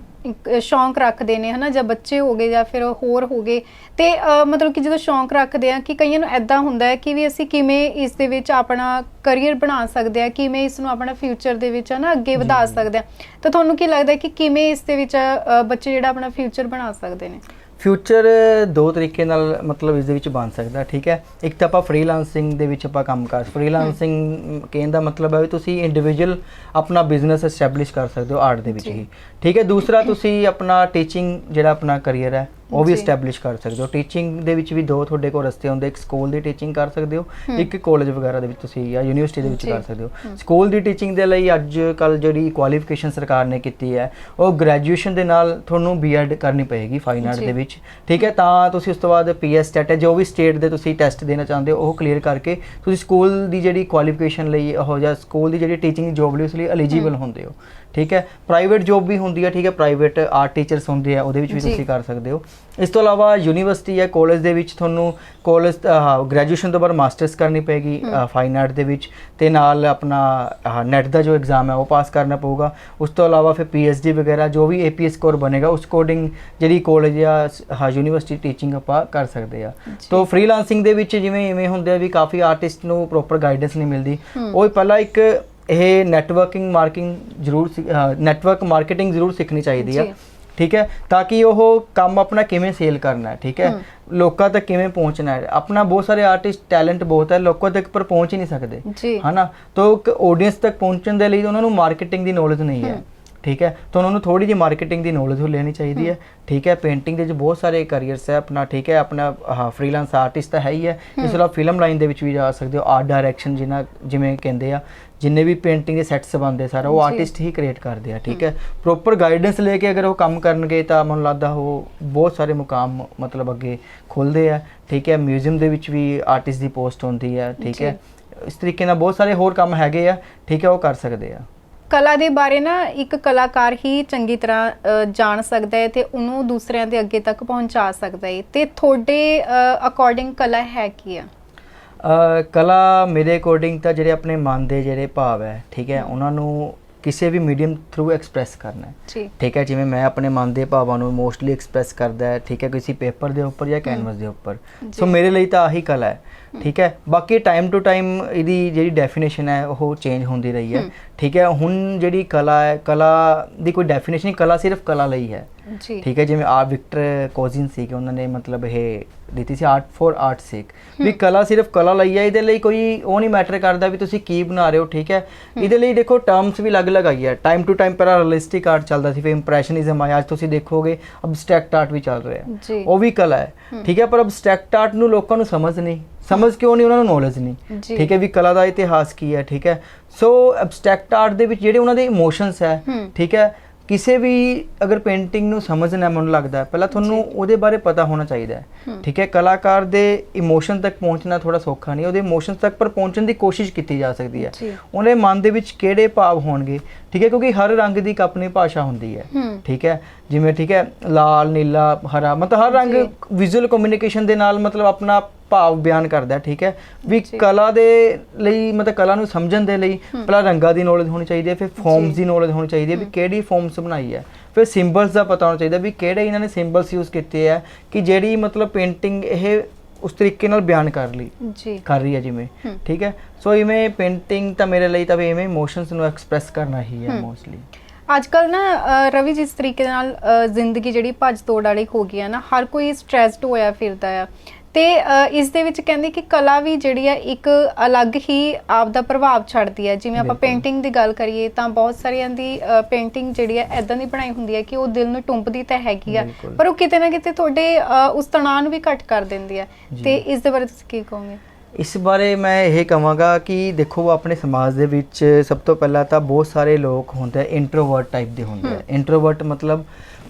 ਸ਼ੌਂਕ ਰੱਖਦੇ ਨੇ ਹਨਾ ਜਾਂ ਬੱਚੇ ਹੋ ਗਏ ਜਾਂ ਫਿਰ ਹੋਰ ਹੋ ਗਏ ਤੇ ਮਤਲਬ ਕਿ ਜਦੋਂ ਸ਼ੌਂਕ ਰੱਖਦੇ ਆ ਕਿ ਕਈਆਂ ਨੂੰ ਐਦਾਂ ਹੁੰਦਾ ਹੈ ਕਿ ਵੀ ਅਸੀਂ ਕਿਵੇਂ ਇਸ ਦੇ ਵਿੱਚ ਆਪਣਾ ਕੈਰੀਅਰ ਬਣਾ ਸਕਦੇ ਆ ਕਿਵੇਂ ਇਸ ਨੂੰ ਆਪਣਾ ਫਿਊਚਰ ਦੇ ਵਿੱਚ ਹਨਾ ਅੱਗੇ ਵਧਾ ਸਕਦੇ ਆ ਤਾਂ ਤੁਹਾਨੂੰ ਕੀ ਲੱਗਦਾ ਹੈ ਕਿ ਕਿਵੇਂ ਇਸ ਦੇ ਵਿੱਚ ਬੱਚੇ ਜਿਹੜਾ ਆਪਣਾ ਫਿਊਚਰ ਬਣਾ ਸਕਦੇ ਨੇ? ਫਿਊਚਰ ਦੋ ਤਰੀਕੇ ਨਾਲ ਮਤਲਬ ਇਸ ਦੇ ਵਿੱਚ ਬਣ ਸਕਦਾ ਠੀਕ ਹੈ? ਇੱਕ ਤਾਂ ਆਪਾਂ ਫ੍ਰੀਲਾਂਸਿੰਗ ਦੇ ਵਿੱਚ ਆਪਾਂ ਕੰਮ ਕਰ ਫ੍ਰੀਲਾਂਸਿੰਗ ਕਹਿਣ ਦਾ ਮਤਲਬ ਹੈ ਵੀ ਤੁਸੀਂ ਇੰਡੀਵਿਜੂਅਲ ਆਪਣਾ ਬਿਜ਼ਨਸ ਐਸਟੈਬਲਿਸ਼ ਕਰ ਸਕਦੇ ਹੋ ਆਰਟ ਦੇ ਵਿੱਚ। ਹੀ। ਠੀਕ ਹੈ ਦੂਸਰਾ ਤੁਸੀਂ ਆਪਣਾ ਟੀਚਿੰਗ ਜਿਹੜਾ ਆਪਣਾ ਕੈਰੀਅਰ ਹੈ ਉਹ ਵੀ। ਐਸਟੈਬਲਿਸ਼ ਕਰ ਸਕਦੇ ਹੋ। ਟੀਚਿੰਗ ਦੇ ਵਿੱਚ ਵੀ ਦੋ ਤੁਹਾਡੇ ਕੋਲ ਰਸਤੇ ਹੁੰਦੇ ਇੱਕ ਸਕੂਲ ਦੀ ਟੀਚਿੰਗ ਕਰ ਸਕਦੇ ਹੋ ਇੱਕ ਕਾਲਜ ਵਗੈਰਾ ਦੇ ਵਿੱਚ ਤੁਸੀਂ ਜਾਂ ਯੂਨੀਵਰਸਿਟੀ ਦੇ ਵਿੱਚ। ਕਰ ਸਕਦੇ ਹੋ। ਸਕੂਲ ਦੀ ਟੀਚਿੰਗ ਦੇ ਲਈ ਅੱਜ ਕੱਲ ਜਿਹੜੀ ਕੁਆਲੀਫਿਕੇਸ਼ਨ ਸਰਕਾਰ ਨੇ ਕੀਤੀ ਹੈ ਉਹ ਗ੍ਰੈਜੂਏਸ਼ਨ ਦੇ ਨਾਲ ਤੁਹਾਨੂੰ ਬੀਐਡ ਕਰਨੀ ਪਏਗੀ ਫਾਈਨ ਆਰਟ। ਦੇ ਵਿੱਚ। ਠੀਕ ਹੈ ਤਾਂ ਤੁਸੀਂ ਉਸ ਤੋਂ ਬਾਅਦ ਪੀਐਸ ਸਟੈਟ ਹੈ ਜੋ ਵੀ ਸਟੇਟ ਦੇ ਤੁਸੀਂ ਟੈਸਟ ਦੇਣਾ ਚਾਹੁੰਦੇ ਹੋ ਉਹ ਕਲੀਅਰ ਕਰਕੇ ਤੁਸੀਂ ਸਕੂਲ ਦੀ ਜਿਹੜੀ ਕੁਆਲੀਫਿਕੇਸ਼ਨ ਲਈ ਉਹ ਜਾਂ ਸਕੂਲ ਦੀ ਜਿਹੜੀ ਟੀਚਿੰਗ ਜੋਬ ਲਈ ਉਸ ਲਈ ਐਲੀਜੀਬਲ ਹੁੰਦੇ ਹੋ। ਠੀਕ ਹੈ? ਪ੍ਰਾਈਵੇਟ ਜੋਬ ਵੀ ਹੁੰਦੀ ਹੈ ਠੀਕ ਹੈ? ਪ੍ਰਾਈਵੇਟ ਆਰਟ ਟੀਚਰਸ ਹੁੰਦੇ ਆ ਉਹਦੇ ਵਿੱਚ ਵੀ। ਤੁਸੀਂ ਕਰ ਸਕਦੇ ਹੋ। ਇਸ ਤੋਂ ਇਲਾਵਾ ਯੂਨੀਵਰਸਿਟੀ ਜਾਂ ਕਾਲਜ ਦੇ ਵਿੱਚ ਤੁਹਾਨੂੰ ਕਾਲਜ ਗ੍ਰੈਜੂਏਸ਼ਨ ਤੋਂ ਬਾਅਦ ਮਾਸਟਰਸ ਕਰਨੀ ਪਏਗੀ ਫਾਈਨ ਆਰਟ ਦੇ ਵਿੱਚ ਤੇ ਨਾਲ ਆਪਣਾ ਨੈਟ ਦਾ ਜੋ ਐਗਜ਼ਾਮ ਹੈ ਉਹ ਪਾਸ ਕਰਨਾ ਪਊਗਾ। ਉਸ ਤੋਂ ਇਲਾਵਾ ਫਿਰ ਪੀਐਚਡੀ ਵਗੈਰਾ ਜੋ ਵੀ ਏਪੀਐਸ ਸਕੋਰ ਬਣੇਗਾ ਉਸ ਕੋਡਿੰਗ ਜਿਹੜੀ ਕਾਲਜ ਜਾਂ ਹਾਂ ਯੂਨੀਵਰਸਿਟੀ ਟੀਚਿੰਗ ਆਪਾਂ ਕਰ ਸਕਦੇ ਆ। ਤੋਂ ਫ੍ਰੀਲਾਂਸਿੰਗ ਦੇ ਵਿੱਚ ਜਿਵੇਂ ਇਵੇਂ ਹੁੰਦੇ ਆ ਵੀ ਕਾਫੀ ਆਰਟਿਸਟ ਨੂੰ ਪ੍ਰੋਪਰ ਗਾਈਡੈਂਸ ਨਹੀਂ ਮਿਲਦੀ। ਉਹ ਪਹਿਲਾਂ ਇੱਕ ਇਹ ਨੈਟਵਰਕਿੰਗ ਮਾਰਕਿੰਗ ਜ਼ਰੂਰ ਨੈਟਵਰਕ ਮਾਰਕੀਟਿੰਗ ਜ਼ਰੂਰ ਸਿੱਖਣੀ ਚਾਹੀਦੀ ਆ। ਠੀਕ ਹੈ? ਤਾਂ ਕਿ ਉਹ ਕੰਮ ਆਪਣਾ ਕਿਵੇਂ ਸੇਲ ਕਰਨਾ ਹੈ ਠੀਕ ਹੈ? ਲੋਕਾਂ ਤੱਕ ਕਿਵੇਂ ਪਹੁੰਚਣਾ ਹੈ? ਆਪਣਾ ਬਹੁਤ ਸਾਰੇ ਆਰਟਿਸਟ ਟੈਲੈਂਟ ਬਹੁਤ ਹੈ ਲੋਕਾਂ ਤੱਕ ਪਰ ਪਹੁੰਚ ਹੀ ਨਹੀਂ ਸਕਦੇ। ਹਨਾ? ਤਾਂ ਇੱਕ ਆਡੀਅנס ਤੱਕ ਪਹੁੰਚਣ ਦੇ ਲਈ ਉਹਨਾਂ ਨੂੰ ਮਾਰਕੀਟਿੰਗ ਦੀ ਨੌਲੇਜ ਨਹੀਂ ਹੈ। ਠੀਕ ਹੈ? ਤਾਂ ਉਹਨਾਂ ਨੂੰ ਥੋੜੀ ਜਿਹੀ ਮਾਰਕੀਟਿੰਗ ਦੀ ਨੌਲੇਜ ਹੋ ਲੈਣੀ ਚਾਹੀਦੀ ਹੈ। ਠੀਕ ਹੈ? ਪੇਂਟਿੰਗ ਦੇ ਵਿੱਚ ਬਹੁਤ ਸਾਰੇ ਕੈਰੀਅਰਸ ਹੈ ਆਪਣਾ ਠੀਕ ਹੈ? ਆਪਣਾ ਫ੍ਰੀਲਾਂਸ ਆਰਟਿਸਟ ਤਾਂ ਹੈ ਹੀ ਹੈ। ਇਸ ਤੋਂ ਇਲਾਵਾ ਫਿਲਮ ਲਾਈਨ ਦੇ ਵਿੱਚ ਵੀ ਜਾ ਸਕਦੇ ਹੋ ਆਰਟ ਡਾਇਰੈਕਸ਼ਨ ਜਿਨਾ ਜਿਵੇਂ ਕਹਿੰਦੇ ਆ। ਜਿੰਨੇ ਵੀ ਪੇਂਟਿੰਗ ਦੇ ਸੈੱਟਸ ਬਣਦੇ ਸਾਰਾ ਉਹ। ਆਰਟਿਸਟ ਹੀ ਕ੍ਰੀਏਟ ਕਰਦੇ ਆ ਠੀਕ ਹੈ? ਪ੍ਰੋਪਰ ਗਾਈਡੈਂਸ ਲੈ ਕੇ ਅਗਰ ਉਹ ਕੰਮ ਕਰਨਗੇ ਤਾਂ ਮੈਨੂੰ ਲੱਗਦਾ ਉਹ ਬਹੁਤ ਸਾਰੇ ਮੁਕਾਮ ਮਤਲਬ ਅੱਗੇ ਖੁੱਲਦੇ ਆ ਠੀਕ ਹੈ? ਮਿਊਜ਼ੀਅਮ ਦੇ ਵਿੱਚ ਵੀ ਆਰਟਿਸਟ ਦੀ ਪੋਸਟ ਹੁੰਦੀ ਹੈ ਠੀਕ ਹੈ? ਇਸ ਤਰੀਕੇ ਨਾਲ ਬਹੁਤ ਸਾਰੇ ਹੋਰ ਕੰਮ ਹੈਗੇ ਆ ਠੀਕ ਹੈ? ਉਹ ਕਰ ਸਕਦੇ ਆ। ਕਲਾ ਦੇ ਬਾਰੇ ਨਾ ਇੱਕ ਕਲਾਕਾਰ ਹੀ ਚੰਗੀ ਤਰ੍ਹਾਂ ਜਾਣ ਸਕਦਾ ਹੈ ਤੇ ਉਹਨੂੰ ਦੂਸਰਿਆਂ ਦੇ ਅੱਗੇ ਤੱਕ ਪਹੁੰਚਾ ਸਕਦਾ ਹੈ ਤੇ ਤੁਹਾਡੇ ਅਕੋਰਡਿੰਗ ਕਲਾ ਹੈ ਕੀ ਆ? ਕਲਾ ਮੇਰੇ ਅਕੋਰਡਿੰਗ ਤਾਂ ਜਿਹੜੇ ਆਪਣੇ ਮਨ ਦੇ ਜਿਹੜੇ ਭਾਵ ਹੈ ਠੀਕ ਹੈ ਉਹਨਾਂ ਨੂੰ ਕਿਸੇ ਵੀ ਮੀਡੀਅਮ ਥਰੂ ਐਕਸਪ੍ਰੈਸ ਕਰਨਾ ਹੈ। ਠੀਕ ਹੈ ਜਿਵੇਂ ਮੈਂ ਆਪਣੇ ਮਨ ਦੇ ਭਾਵਾਂ ਨੂੰ ਮੋਸਟਲੀ ਐਕਸਪ੍ਰੈਸ ਕਰਦਾ ਹੈ ਠੀਕ ਹੈ ਕਿਸੇ ਪੇਪਰ ਦੇ ਉੱਪਰ ਜਾਂ ਕੈਨਵਸ ਦੇ ਉੱਪਰ। ਸੋ। ਮੇਰੇ ਲਈ ਤਾਂ ਆਹੀ ਕਲਾ ਹੈ ਠੀਕ ਹੈ ਬਾਕੀ ਟਾਈਮ ਟੂ ਟਾਈਮ ਇਹਦੀ ਜਿਹੜੀ ਡੈਫੀਨੇਸ਼ਨ ਹੈ ਉਹ ਚੇਂਜ ਹੁੰਦੀ ਰਹੀ ਹੈ। ਠੀਕ ਹੈ ਹੁਣ ਜਿਹੜੀ ਕਲਾ ਹੈ ਕਲਾ ਦੀ ਕੋਈ ਡੈਫੀਨੇਸ਼ਨ ਨਹੀਂ ਕਲਾ ਸਿਰਫ ਕਲਾ ਲਈ ਹੈ। ਜੀ। ਠੀਕ ਹੈ ਜਿਵੇਂ ਆ ਵਿਕਟਰ ਕੋਜ਼ਿਨ ਸੀ ਕਿ ਉਹਨਾਂ ਨੇ ਮਤਲਬ ਇਹ ਦਿੱਤੀ ਸੀ ਆਰਟ ਫॉर ਆਰਟ ਸੇਕ ਵੀ ਕਲਾ ਸਿਰਫ ਕਲਾ ਲਈ ਹੈ ਇਹਦੇ ਲਈ ਕੋਈ ਉਹ ਨਹੀਂ ਮੈਟਰ ਕਰਦਾ ਵੀ ਤੁਸੀਂ ਕੀ ਬਣਾ ਰਹੇ ਹੋ ਠੀਕ ਹੈ। ਇਹਦੇ ਲਈ ਦੇਖੋ ਟਰਮਸ ਵੀ ਅਲੱਗ-ਅਲੱਗ ਆਈ ਹੈ। ਟਾਈਮ ਟੂ ਟਾਈਮ ਪਹਿਲਾਂ ਰਿਅਲਿਸਟਿਕ ਆਰਟ ਚੱਲਦਾ ਸੀ ਫਿਰ ਇੰਪ੍ਰੈਸ਼ਨਿਜ਼ਮ ਆਇਆ ਅੱਜ ਤੁਸੀਂ ਦੇਖੋਗੇ ਅਬਸਟ੍ਰੈਕਟ ਆਰਟ ਵੀ ਚੱਲ ਰਿਹਾ। ਉਹ ਵੀ ਕਲਾ ਹੈ ਠੀਕ ਹੈ ਪਰ ਅਬਸਟ੍ਰੈਕਟ ਆਰਟ ਨੂੰ ਲੋਕਾਂ ਨੂੰ ਸਮਝ ਨਹੀਂ। ਸਮਝ ਕਿਉਂ ਨਹੀਂ ਉਹਨਾਂ ਨੂੰ ਨੌਲੇਜ ਨਹੀਂ। ਠੀਕ ਹੈ ਵੀ ਕਲਾ ਦਾ ਇਤਿਹਾਸ ਕੀ ਹੈ ਠੀਕ ਹੈ। ਸੋ ਅਬਸਟ੍ਰੈਕਟ ਆਰਟ ਦੇ ਵਿੱਚ ਜਿਹੜੇ ਉਹਨਾਂ ਦੇ ਇਮੋਸ਼ਨਸ ਹੈ। ਠੀਕ ਹੈ ਕਿਸੇ ਵੀ ਅਗਰ ਪੇਂਟਿੰਗ ਨੂੰ ਸਮਝਣਾ ਮੈਨੂੰ ਲੱਗਦਾ ਹੈ ਪਹਿਲਾਂ ਤੁਹਾਨੂੰ ਉਹਦੇ ਬਾਰੇ ਪਤਾ ਹੋਣਾ ਚਾਹੀਦਾ ਹੈ। ਠੀਕ ਹੈ ਕਲਾਕਾਰ ਦੇ ਇਮੋਸ਼ਨ ਤੱਕ ਪਹੁੰਚਣਾ ਥੋੜਾ ਸੌਖਾ ਨਹੀਂ ਉਹਦੇ ਇਮੋਸ਼ਨਸ ਤੱਕ ਪਰ ਪਹੁੰਚਣ ਦੀ ਕੋਸ਼ਿਸ਼ ਕੀਤੀ ਜਾ ਸਕਦੀ ਹੈ। ਉਹਦੇ ਮਨ ਦੇ ਵਿੱਚ ਕਿਹੜੇ ਭਾਵ ਹੋਣਗੇ? ਠੀਕ ਹੈ ਕਿਉਂਕਿ ਹਰ ਰੰਗ ਦੀ ਇੱਕ ਆਪਣੀ ਭਾਸ਼ਾ ਹੁੰਦੀ ਹੈ। ਠੀਕ ਹੈ ਜਿਵੇਂ ਠੀਕ ਹੈ ਲਾਲ ਨੀਲਾ ਹਰਾ ਮਤਲਬ ਹਰ ਰੰਗ। ਵਿਜ਼ੂਅਲ ਕਮਿਊਨੀਕੇਸ਼ਨ ਦੇ ਨਾਲ ਮਤਲਬ ਆਪਣਾ ਭਾਵ ਬਿਆਨ ਕਰਦਾ ਹੈ, ਠੀਕ ਹੈ ਵੀ। ਕਲਾ ਦੇ ਲਈ ਮਤਲਬ ਕਲਾ ਨੂੰ ਸਮਝਣ ਦੇ ਲਈ ਪਹਿਲਾਂ ਰੰਗਾਂ ਦੀ ਨੌਲੇਜ ਹੋਣੀ ਚਾਹੀਦੀ ਹੈ ਫਿਰ ਫਾਰਮਸ। ਦੀ ਨੌਲੇਜ ਹੋਣੀ ਚਾਹੀਦੀ ਹੈ ਵੀ ਕਿਹੜੀ ਫਾਰਮਸ ਬਣਾਈ ਹੈ ਫਿਰ ਸਿੰਬਲਸ ਦਾ ਪਤਾ ਹੋਣਾ ਚਾਹੀਦਾ ਵੀ ਕਿਹੜੇ ਇਹਨਾਂ ਨੇ ਸਿੰਬਲਸ ਯੂਜ਼ ਕੀਤੇ ਹੈ ਕਿ ਜਿਹੜੀ ਮਤਲਬ ਪੇਂਟਿੰਗ ਇਹ ਉਸ ਤਰੀਕੇ ਨਾਲ ਬਿਆਨ ਕਰ ਲਈ ਜੀ ਕਰ ਰਹੀ ਹੈ ਜਿਵੇਂ। ਠੀਕ ਹੈ ਸੋ ਇਵੇਂ ਪੇਂਟਿੰਗ ਤਾਂ ਮੇਰੇ ਲਈ ਤਾਂ ਵੀ ਇਵੇਂ ਇਮੋਸ਼ਨਸ ਨੂੰ ਐਕਸਪ੍ਰੈਸ ਕਰਨਾ ਹੀ ਹੈ। ਮੋਸਟਲੀ ਅੱਜ ਕੱਲ ਨਾ ਰਵੀ ਜਿਸ ਤਰੀਕੇ ਨਾਲ ਜ਼ਿੰਦਗੀ ਜਿਹੜੀ ਭੱਜ ਤੋੜ ਵਾਲੀ ਹੋ ਗਈ ਆ ਨਾ ਹਰ ਕੋਈ ਸਟ੍ਰੈਸਡ ਹੋਇਆ ਫਿਰਦਾ ਆ ਤੇ ਇਸ ਦੇ ਵਿੱਚ ਕਹਿੰਦੇ ਕਿ ਕਲਾ ਵੀ ਜਿਹੜੀ ਆ ਇੱਕ ਅਲੱਗ ਹੀ ਆਪ ਦਾ ਪ੍ਰਭਾਵ ਛੱਡਦੀ ਹੈ ਜਿਵੇਂ ਆਪਾਂ। ਪੇਂਟਿੰਗ ਦੀ ਗੱਲ ਕਰੀਏ ਤਾਂ ਬਹੁਤ ਸਾਰਿਆਂ ਦੀ ਪੇਂਟਿੰਗ ਜਿਹੜੀ ਹੈ ਐਦਾਂ ਦੀ ਬਣਾਈ ਹੁੰਦੀ ਹੈ ਕਿ ਉਹ ਦਿਲ ਨੂੰ ਟੁੰਬਦੀ ਤਾਂ ਹੈਗੀ ਆ। ਪਰ ਉਹ ਕਿਤੇ ਨਾ ਕਿਤੇ ਤੁਹਾਡੇ ਉਸ ਤਣਾਅ ਨੂੰ ਵੀ ਘੱਟ ਕਰ ਦਿੰਦੀ ਹੈ ਜੀ। ਤੇ ਇਸ ਦੇ ਬਾਰੇ ਤੁਸੀਂ ਕੀ ਕਹੋਗੇ ਇਸ ਬਾਰੇ ਮੈਂ ਇਹ ਕਹਾਂਗਾ ਕਿ ਦੇਖੋ ਆਪਣੇ ਸਮਾਜ ਦੇ ਵਿੱਚ ਸਭ ਤੋਂ ਪਹਿਲਾਂ ਤਾਂ ਬਹੁਤ ਸਾਰੇ ਲੋਕ ਹੁੰਦੇ ਆ ਇੰਟਰੋਵਰਟ ਟਾਈਪ ਦੇ ਹੁੰਦੇ ਆ ਇੰਟਰੋਵਰਟ ਮਤਲਬ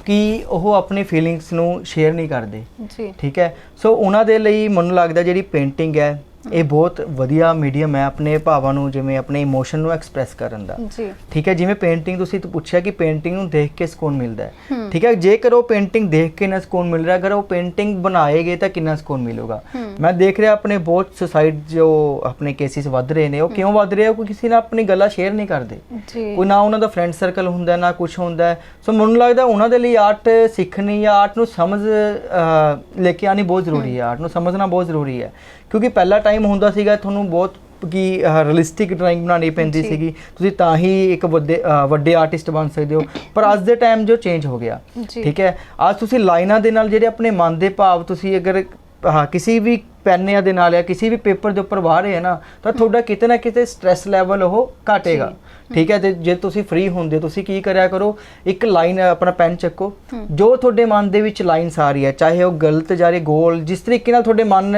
ਕਿ ਉਹ ਆਪਣੀ ਫੀਲਿੰਗਸ ਨੂੰ ਸ਼ੇਅਰ ਨਹੀਂ ਕਰਦੇ। ਜੀ। ਠੀਕ ਹੈ? ਸੋ ਉਹਨਾਂ ਦੇ ਲਈ ਮੈਨੂੰ ਲੱਗਦਾ ਜਿਹੜੀ ਪੇਂਟਿੰਗ ਹੈ ਇਹ ਬਹੁਤ ਵਧੀਆ ਮੀਡੀਅਮ ਹੈ ਆਪਣੇ ਭਾਵਾਂ ਨੂੰ ਜਿਵੇਂ ਆਪਣੇ ਇਮੋਸ਼ਨ ਨੂੰ ਐਕਸਪ੍ਰੈਸ ਕਰਨ ਦਾ। ਜੀ। ਠੀਕ ਹੈ ਜਿਵੇਂ ਪੇਂਟਿੰਗ ਤੁਸੀਂ ਤਾਂ ਪੁੱਛਿਆ ਕਿ ਪੇਂਟਿੰਗ ਨੂੰ ਦੇਖ ਕੇ ਸਕੂਨ ਮਿਲਦਾ ਹੈ। ਠੀਕ ਹੈ ਜੇਕਰ ਉਹ ਪੇਂਟਿੰਗ ਦੇਖ ਕੇ ਨਾ ਸਕੂਨ ਮਿਲ ਰਿਹਾ ਅਗਰ ਉਹ ਪੇਂਟਿੰਗ ਬਣਾਏਗੇ ਤਾਂ ਕਿੰਨਾ ਸਕੂਨ ਮਿਲੂਗਾ। ਮੈਂ ਦੇਖ ਰਿਹਾ ਆਪਣੇ ਬਹੁਤ ਸੁਸਾਈਡ ਜੋ ਆਪਣੇ ਕੇਸਿਸ ਵੱਧ ਰਹੇ ਨੇ ਉਹ ਕਿਉਂ ਵੱਧ ਰਹੇ ਆ? ਕੋਈ ਕਿਸੇ ਨਾਲ ਆਪਣੀ ਗੱਲਾਂ ਸ਼ੇਅਰ ਨਹੀਂ ਕਰਦੇ। ਕੋਈ ਨਾ ਉਹਨਾਂ ਦਾ ਫਰੈਂਡ ਸਰਕਲ ਹੁੰਦਾ ਨਾ ਕੁਝ ਹੁੰਦਾ। ਸੋ ਮੈਨੂੰ ਲੱਗਦਾ ਉਹਨਾਂ ਦੇ ਲਈ ਆਰਟ ਸਿੱਖਣੀ ਜਾਂ ਆਰਟ ਨੂੰ ਸਮਝ ਲੈ ਕੇ ਆਣੀ ਬਹੁਤ ਜ਼ਰੂਰੀ ਹੈ। ਆਰਟ ਨੂੰ ਸਮਝਣਾ ਬਹੁਤ ਜ਼ਰੂਰੀ ਹੈ। ਕਿਉਂਕਿ ਪਹਿਲਾ ਟਾਈਮ ਹੁੰਦਾ ਸੀਗਾ ਤੁਹਾਨੂੰ ਬਹੁਤ ਕੀ ਰਿਅਲਿਸਟਿਕ ਡਰਾਇੰਗ ਬਣਾਉਣੀ ਪੈਂਦੀ। ਸੀਗੀ ਤੁਸੀਂ ਤਾਂ ਹੀ ਇੱਕ ਵੱਡੇ ਵੱਡੇ ਆਰਟਿਸਟ ਬਣ ਸਕਦੇ ਹੋ ਪਰ ਅੱਜ ਦੇ ਟਾਈਮ ਜੋ ਚੇਂਜ ਹੋ ਗਿਆ। ਠੀਕ ਹੈ ਅੱਜ ਤੁਸੀਂ ਲਾਈਨਾਂ ਦੇ ਨਾਲ ਜਿਹੜੇ ਆਪਣੇ ਮਨ ਦੇ ਭਾਵ ਤੁਸੀਂ ਅਗਰ ਹਾਂ ਕਿਸੇ ਵੀ ਪੈਨ ਦੇ ਨਾਲ ਜਾਂ ਕਿਸੇ ਵੀ ਪੇਪਰ ਦੇ ਉੱਪਰ ਵਾਹ ਰਹੇ ਹੈ ਨਾ ਤਾਂ ਤੁਹਾਡਾ ਕਿਤੇ ਨਾ ਕਿਤੇ ਸਟ੍ਰੈਸ ਲੈਵਲ ਉਹ ਘਟੇਗਾ। ਠੀਕ ਹੈ ਤੇ ਜੇ ਤੁਸੀਂ ਫ੍ਰੀ ਹੁੰਦੇ ਹੋ, ਤੁਸੀਂ ਕੀ ਕਰਿਆ ਕਰੋ ਇੱਕ ਲਾਈਨ ਆਪਣਾ ਪੈਨ ਚੱਕੋ। ਜੋ ਤੁਹਾਡੇ ਮਨ ਦੇ ਵਿੱਚ ਲਾਈਨਸ ਆ ਰਹੀ ਹੈ ਚਾਹੇ ਉਹ ਗਲਤ ਜਾ ਰਹੀ ਗੋਲ ਜਿਸ ਤਰੀਕੇ ਨਾਲ ਤੁਹਾਡੇ ਮਨ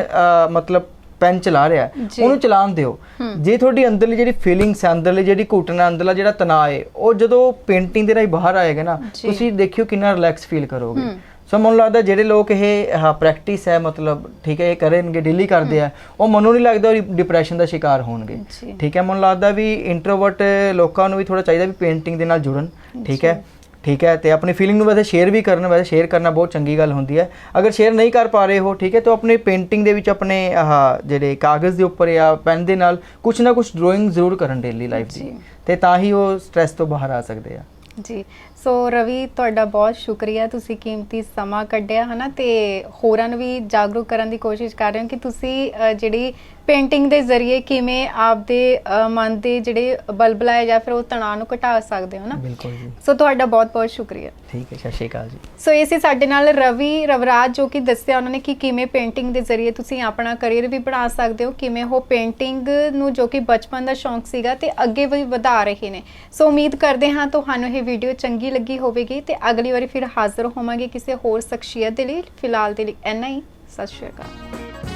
ਮਤਲਬ ਪੈਨ ਚਲਾ ਰਿਹਾ। ਉਹਨੂੰ ਚਲਾਉਣ ਦਿਓ। ਜੇ ਤੁਹਾਡੀ ਅੰਦਰਲੀ ਜਿਹੜੀ ਫੀਲਿੰਗਸ ਹੈ ਅੰਦਰਲੀ ਜਿਹੜੀ ਘੁਟਨਾ ਅੰਦਰਲਾ ਜਿਹੜਾ ਤਣਾਅ ਹੈ ਉਹ ਜਦੋਂ ਪੇਂਟਿੰਗ ਦੇ ਰਾਹੀਂ ਬਾਹਰ ਆਏਗਾ ਨਾ। ਤੁਸੀਂ ਦੇਖਿਓ ਕਿੰਨਾ ਰਿਲੈਕਸ ਫੀਲ ਕਰੋਗੇ। ਸੋ ਮੈਨੂੰ ਲੱਗਦਾ ਜਿਹੜੇ ਲੋਕ ਇਹ ਪ੍ਰੈਕਟਿਸ ਹੈ ਮਤਲਬ ਠੀਕ ਹੈ ਇਹ ਕਰਨਗੇ ਡੇਲੀ ਕਰਦੇ ਆ ਉਹ ਮੈਨੂੰ ਨਹੀਂ ਲੱਗਦਾ ਉਹ ਡਿਪਰੈਸ਼ਨ ਦਾ ਸ਼ਿਕਾਰ ਹੋਣਗੇ। ਠੀਕ ਹੈ ਮੈਨੂੰ ਲੱਗਦਾ ਵੀ ਇੰਟਰੋਵਰਟ ਲੋਕਾਂ ਨੂੰ ਵੀ ਥੋੜਾ ਚਾਹੀਦਾ ਵੀ ਪੇਂਟਿੰਗ ਦੇ ਨਾਲ ਜੁੜਨ। ਠੀਕ ਹੈ ਠੀਕ ਹੈ ਤੇ ਆਪਣੀ ਫੀਲਿੰਗ ਨੂੰ ਵੈਸੇ ਸ਼ੇਅਰ ਵੀ ਕਰਨ ਵੈਸੇ ਸ਼ੇਅਰ ਕਰਨਾ ਬਹੁਤ ਚੰਗੀ ਗੱਲ ਹੁੰਦੀ ਹੈ। ਅਗਰ ਸ਼ੇਅਰ ਨਹੀਂ ਕਰ ਪਾ ਰਹੇ ਹੋ ਠੀਕ ਹੈ ਤਾਂ ਆਪਣੀ ਪੇਂਟਿੰਗ ਦੇ ਵਿੱਚ ਆਪਣੇ ਆਹ ਜਿਹੜੇ ਕਾਗਜ਼ ਦੇ ਉੱਪਰ ਜਾਂ ਪੈਨ ਦੇ ਨਾਲ ਕੁਝ ਨਾ ਕੁਝ ਡਰਾਇੰਗ ਜ਼ਰੂਰ ਕਰਨ ਡੇਲੀ ਲਾਈਫ ਦੀ। ਤੇ ਤਾਂ ਹੀ ਉਹ ਸਟ੍ਰੈਸ ਤੋਂ ਬਾਹਰ ਆ ਸਕਦੇ ਆ। ਜੀ। ਸੋ ਰਵੀ ਤੁਹਾਡਾ ਬਹੁਤ ਸ਼ੁਕਰੀਆ। ਤੁਸੀਂ ਕੀਮਤੀ ਸਮਾਂ ਕੱਢਿਆ ਹਨਾ? ਤੇ ਹੋਰਾਂ ਨੂੰ ਵੀ ਜਾਗਰੂਕ ਕਰਨ ਦੀ ਕੋਸ਼ਿਸ਼ ਕਰ ਰਹੇ ਹੋ ਕਿ ਤੁਸੀਂ ਅ, ਜਿਹੜੀ ਪੇਂਟਿੰਗ ਦੇ ਜ਼ਰੀਏ ਕਿਵੇਂ ਆਪਦੇ ਅ, ਮਨ ਦੇ ਜਿਹੜੇ ਬਲਬਲਾਏ ਜਾਂ ਫਿਰ ਉਹ ਤਣਾਅ ਨੂੰ ਘਟਾ ਸਕਦੇ ਹੋ ਨਾ? ਬਿਲਕੁਲ ਜੀ। ਸੋ ਤੁਹਾਡਾ ਬਹੁਤ ਬਹੁਤ ਸ਼ੁਕਰੀਆ। ਠੀਕ ਹੈ ਸਤਿ ਸ਼੍ਰੀ ਅਕਾਲ ਜੀ। ਸੋ ਇਹ ਸੀ ਸਾਡੇ ਨਾਲ ਰਵੀ ਰਵਰਾਜ ਜੋ ਕਿ ਦੱਸਿਆ ਉਹਨਾਂ ਨੇ ਕਿ ਕਿਵੇਂ ਪੇਂਟਿੰਗ ਦੇ ਜ਼ਰੀਏ ਤੁਸੀਂ ਆਪਣਾ ਕੈਰੀਅਰ ਵੀ ਬਣਾ ਸਕਦੇ ਹੋ ਕਿਵੇਂ ਉਹ ਪੇਂਟਿੰਗ ਨੂੰ ਜੋ ਕਿ ਬਚਪਨ ਦਾ ਸ਼ੌਂਕ ਸੀਗਾ ਤੇ ਅੱਗੇ ਵੀ ਵਧਾ ਰਹੇ ਨੇ। ਸੋ ਉਮੀਦ ਕਰਦੇ ਹਾਂ ਤੁਹਾਨੂੰ ਇਹ ਵੀਡੀਓ ਚੰਗੀ ਲੱਗੀ ਹੋਵੇਗੀ ਤੇ ਅਗਲੀ ਵਾਰੀ ਫਿਰ ਹਾਜ਼ਰ ਹੋਵਾਂਗੇ ਕਿਸੇ ਹੋਰ ਸ਼ਖਸੀਅਤ ਦੇ ਲਈ। ਫਿਲਹਾਲ ਦੇ ਲਈ ਇੰਨਾ ਹੀ। ਸਤਿ ਸ਼੍ਰੀ ਅਕਾਲ।